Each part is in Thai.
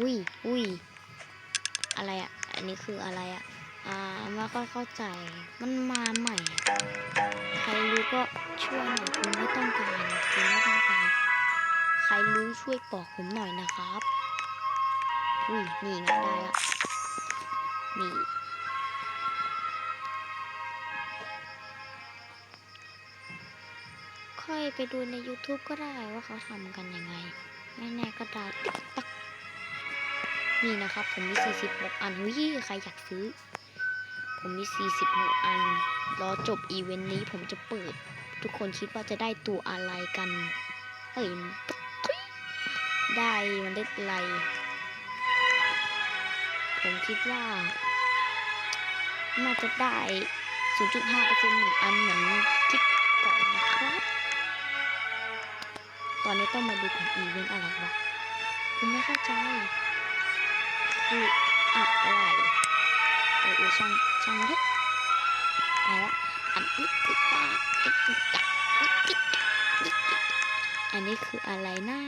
อุ้ยอุ้ยอะไรอะอันนี้คืออะไรอะอ่าไม่ค่อยเข้าใจ มันมาใหม่ ใครรู้ก็ช่วยหน่อยคุณไม่ต้องการคุณไม่ต้องการ ใครรู้ช่วยบอกผมหน่อยนะครับ อุ้ยนี่ไงได้ละ นี่ค่อยไปดูใน YouTube ก็ได้ว่าเขาทำกันยังไงไม่แน่ก็ดาวติ๊กต นี่นะครับ ผมมี 46 อันหุ้ยใครอยากซื้อ ผมมี 46 อัน รอจบอีเวนต์นี้ผมจะเปิด ทุกคนคิดว่าจะได้ตัวอะไรกัน เฮ้ย ได้มันได้อะไร ผมคิดว่า น่าจะได้ 0.5%หนึ่งอันเหมือนคลิปก่อนนะครับ ตอนนี้ต้องมาดูของอีเวนต์อะไรวะผมไม่เข้าใจ คืออะไรเออช่างช่างมันเถอะเอาละอันนี้คือปลาอันนี้คืออะไรนะ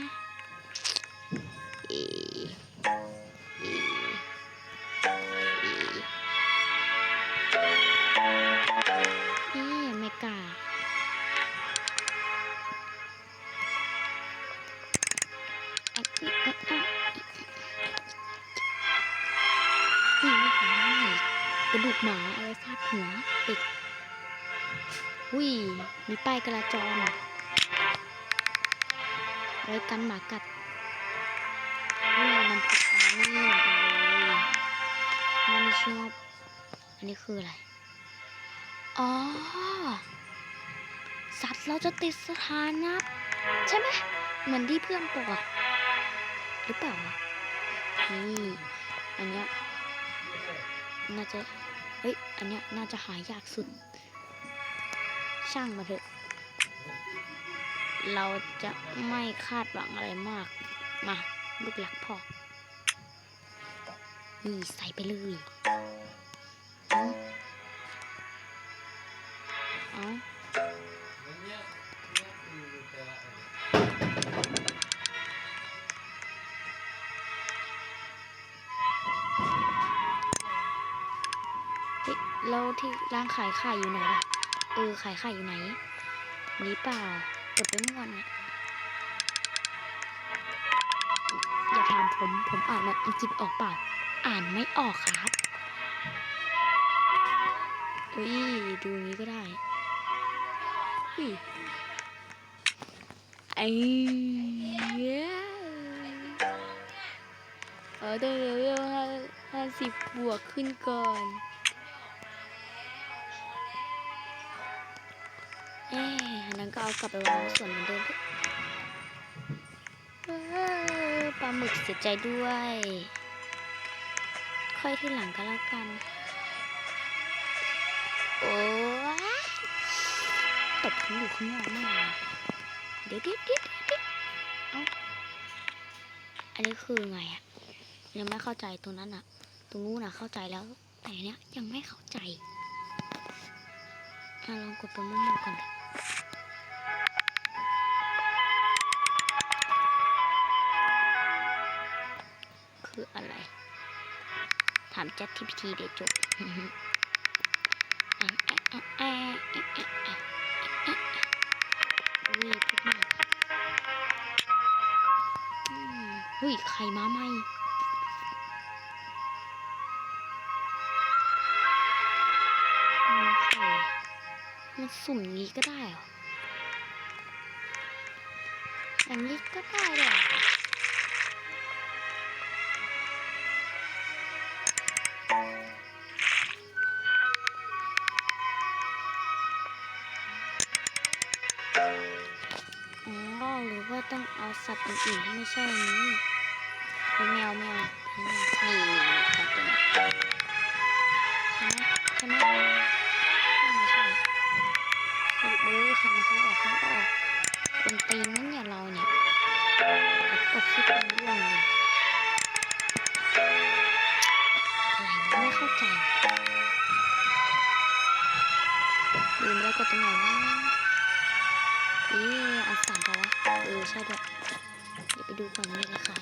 ดหมาอาไว้ฟาดหัวเด็กอุ้ยมีป้ายกระจรไว้กันหมากัดอุ้ยมันติดอันนี้เลยมันไม่ชอบอันนี้คืออะไร อ๋อ สัตว์เราจะติดสถานะ ใช่ไหมเหมือนที่เพื่อนบอกหรือเปล่านี่ อันเนี้ยน่าจะ ฮ้ย อันเนี้ยน่าจะหายากสุด ช่างมาเถอะ เราจะไม่คาดหวังอะไรมาก มา ลูกหลักพ่อ นี่ใส่ไปเลยเอาเอา แล้วที่ร้านขายไข่อยู่ไหนล่ะ เออ ขายไข่อยู่ไหนนี่เปล่าเกิดไปเมื่อวันเนี่ยอย่าถามผม ผมอ่านแบบอังกฤษออกเปล่า อ่านไม่ออกครับ อุ้ย ดูนี้ก็ได้ อุ้ย ไอ้เหี้ยเออต้องเลเวลห้าห้าสิบบวกขึ้นก่อน อันนั้นก็เอากลับไปวางส่วนเหมือนเดิมปลาหมึกเสียใจด้วย ค่อยที่หลังก็แล้วกัน โอ้ยตบทั้งอยู่ข้างนอกมากเดี๋ยวเดี๋ยวเดี๋ยวเดี๋ยวเอ้าอันนี้คือไงอะยังไม่เข้าใจตรงนั้นอะตรงนู้นอะเข้าใจแล้ว แต่เนี้ยยังไม่เข้าใจลองกดไปมั่วๆก่อน ถามจัดท GPT เดี๋ยวจบอุ้ยพูดมากอุ้ยใครมาไหมมันสุ่มงี้ก็ได้เหรออย่างนี้ก็ได้เหรอ หรือว่าต้องเอาสัตว์อื่นๆที่ไม่ใช่นี้เป็นแมวแมวนี่นี่นี่ครับตัวนี้ใช่ไหมใช่ไหมไม่ใช่สรุปเลยคันเขาออกเขาออกเป็นตีนนั่นเนี่ยเราเนี่ยตบที่เป็นร่วงเลยอะไรวะไม่เข้าใจลืมแล้วกดตรงไหนวะ อีอันสามปะวะเออใช่ด้วยเดี๋ยวไปดูก่อนนี่ะไรขาย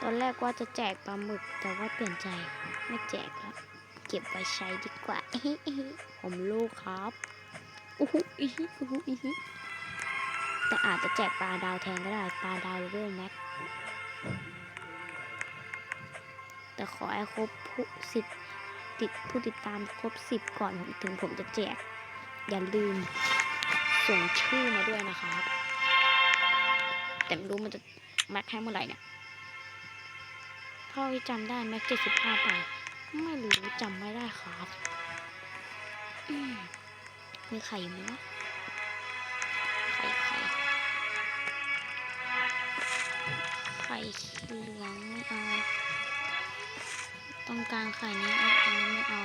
ตอนแรกว่าจะแจกปลาหมึกแต่ว่าเปลี่ยนใจไม่แจกแล้วเก็บไว้ใช้ดีกว่าผมลูกครับอู้หูอีฮิอู้หูอีฮิแต่อาจจะแจกปลาดาวแทนก็ได้ปลาดาวเรื่องแม็ก แต่ขอให้ครบผู้สิบติดผู้ติดตามครบสิบก่อนผมถึงผมจะแจก อย่าลืม ส่งชื่อมาด้วยนะครับ แต่ไม่รู้มันจะแม็กให้เมื่อไหร่เนี่ยเท่าที่จำได้แม็กเจ็ดสิบห้าไป ไม่รู้จำไม่ได้ครับมีไข่อยู่ไหมวะไข่ไข่ไข่เหลืองไม่เอา ต้องการไข่นี้เอาอันนี้ไม่เอา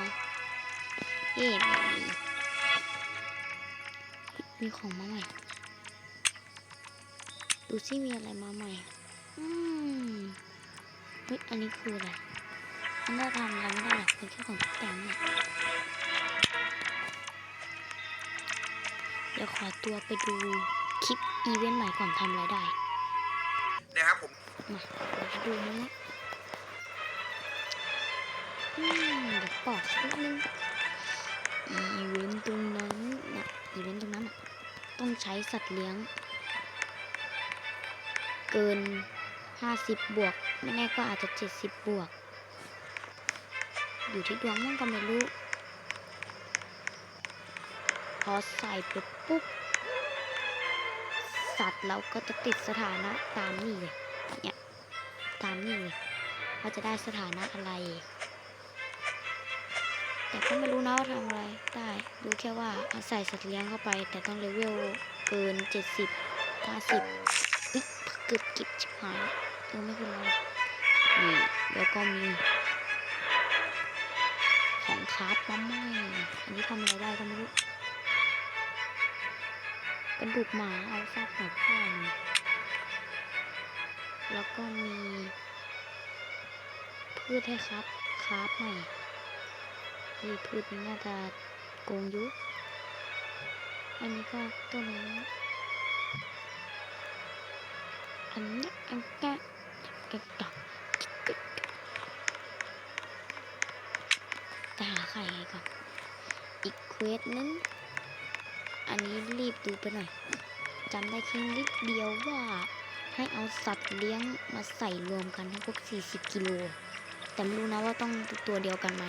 เอ๊ะไม่มีมีของมาใหม่ ดูซิมีอะไรมาใหม่ อืมเฮ้ยอันนี้คืออะไรมันได้ทำอะไรไม่ได้หรอกเป็นแค่ของตกแต่งเนี่ยเดี๋ยวขอตัวไปดูคลิปอีเวนต์ใหม่ก่อนทำอะไรได้นะครับผม มาเดี๋ยว มเดี๋ยวบอกสักนิดนึงอีเวนต์ตรงนั้นนะอีเวนต์ตรงนั้นนะต้องใช้สัตว์เลี้ยง เกิน 50 บวก ไม่แน่ก็อาจจะ 70 บวก อยู่ที่ดวงมั่งก็ไม่รู้ พอใส่ไปปุ๊บ สัตว์เราก็จะติดสถานะตามนี่เลยเนี่ยตามนี่เลยว่าจะได้สถานะอะไร แต่ก็ไม่รู้นะว่าทำอะไรได้รู้แค่ว่าเอาใส่สัตว์เลี้ยงเข้าไป แต่ต้องเลเวลเกิน 70 50อุ๊ยเกือบกิบชิบหายเออไม่เป็นไรนี่แล้วก็มี ของคาราฟมาใหม่อันนี้ทำอะไรได้ก็ไม่รู้กระดูกหมาเอาฟาดหัวพ่อมาแล้วก็มีพืชให้ครับคาราฟใหม่ ที่พืชนี้น่าจะโกงยุอันนี้ก็ต้นนี้อันนี้อันนี้กระดอกแต่หาไข่ไงก่อน อีกเควสนึง อันนี้รีบดูไปหน่อยจำได้แค่นิดเดียวว่าให้เอาสัตว์เลี้ยงมาใส่รวมกันให้ครบ40 กิโล แต่ไม่รู้นะว่าต้องตัวเดียวกันไหม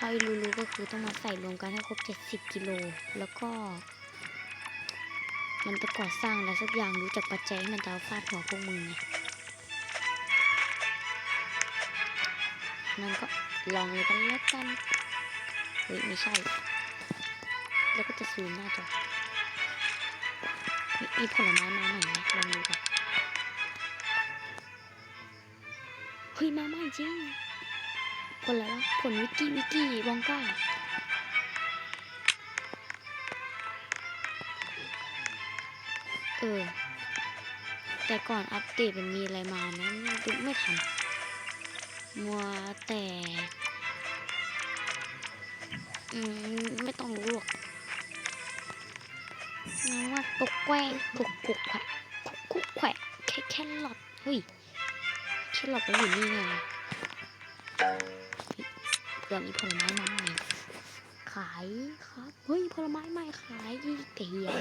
ถ้าที่รู้ๆก็คือต้องมาใส่รวมกันให้ครบ 70 กิโล แล้วก็ มันจะก่อสร้างอะไรสักอย่างรู้จักปัจจัยให้มันจะเอาฟาดหัวพวกมึงไงนั่นก็ลองเลยกันแล้วกัน เฮ้ยไม่ใช่ แล้วก็จะซูมหน้าจอมีผลไม้มาใหม่ไหมลองดูก่อนเฮ้ยมาใหม่จริง อะไรวะผลวิกกี้วิกกี้วองก้าเออ แต่ก่อนอัปเดตมันมีอะไรมานะดูไม่ทัน มัวแต่ อืม ไม่ต้องรู้หรอกงั้นว่าตกแกว้งกุกกุกแขวะกุกกุกแขวะแค่แค่หลอดเฮ้ยแค่หลอดไปอยู่นี่ไง เฮ้ยเพื่อมีผลไม้ใหม่ ขายครับ เฮ้ยผลไม้ใหม่ขายอีกเดียว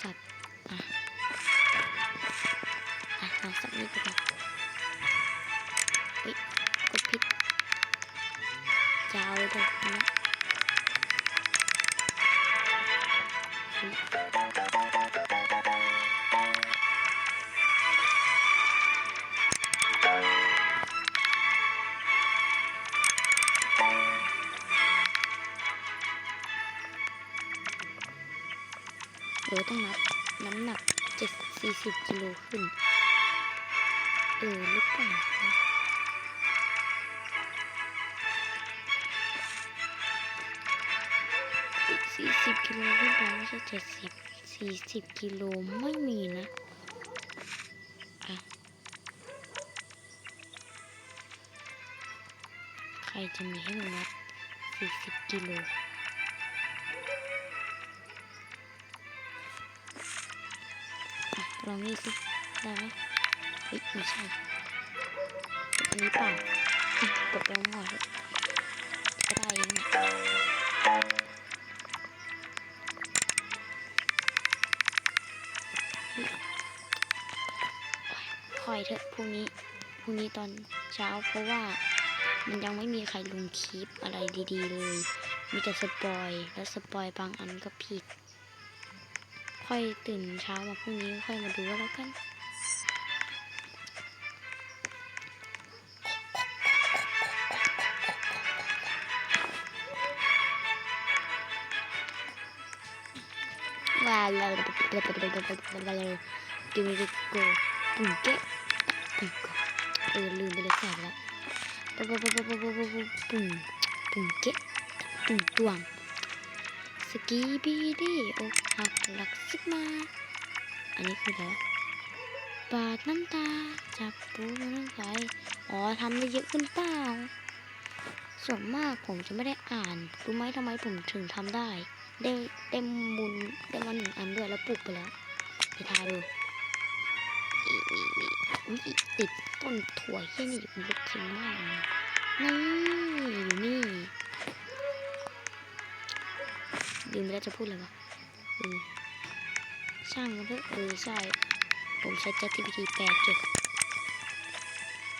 สัตว์อะอะลองสักนิดดูก่อนเฮ้ยกดผิดจะเอาดอกไม้ เดี๋ยวต้องนับน้ำหนักเจ็ดสี่สิบกิโลขึ้น เออหรือเปล่านะสี่สิบกิโลขึ้นไปไม่ใช่เจ็ดสิบสี่สิบกิโลไม่มีนะอะใครจะมีให้หนูนับสี่สิบกิโล ลองนี่สิได้ไหมเฮ้ยไม่ใช่อันนี้เปล่ากดไปมั่วเถอะก็ได้เองคอยเถอะพรุ่งนี้พรุ่งนี้ตอนเช้าเพราะว่ามันยังไม่มีใครลงคลิปอะไรดีๆเลย มีแต่สปอย แล้วสปอยบางอันก็ผิด ค่อยตื่นเช้ามาพรุ่งนี้ค่อยมาดูแล้วกันว่าเราดูดิโกปุ่งเก๊ะปุ่งโกเออลืมไปเลยแสบแล้วปุ่งปุ่งปุ่งปุ่งเก๊ะปุ่งตวง กีบีดีอกหักหลักซิกมา อันนี้คืออะไรวะปาดน้ำตา จับปูน้ำไฟอ๋อทำได้เยอะขึ้นเปล่า ส่วนมากผมจะไม่ได้อ่าน รู้ไหมทำไมผมถึงทำได้ ได้ได้มุนได้มาหนึ่งอันด้วยแล้วปลูกไปแล้วไปทายดูมีติดต้นถั่วเฮี้ยนี่อยู่บนรถเข็นมากนี่อยู่นี่ ลืมไปแล้วจะพูดอะไรวะเออช่างมันเถอะเออใช่ ผมใช้ ChatGPT แปดจุด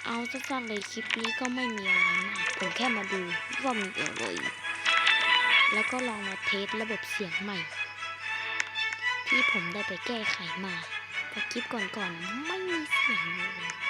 เอาสั้นๆเลยคลิปนี้ก็ไม่มีอะไรมากผมแค่มาดูว่ามีอะไรแล้วก็ลองมาเทสระบบเสียงใหม่ ที่ผมได้ไปแก้ไขมาเพราะคลิปก่อนๆไม่มีเสียงเลย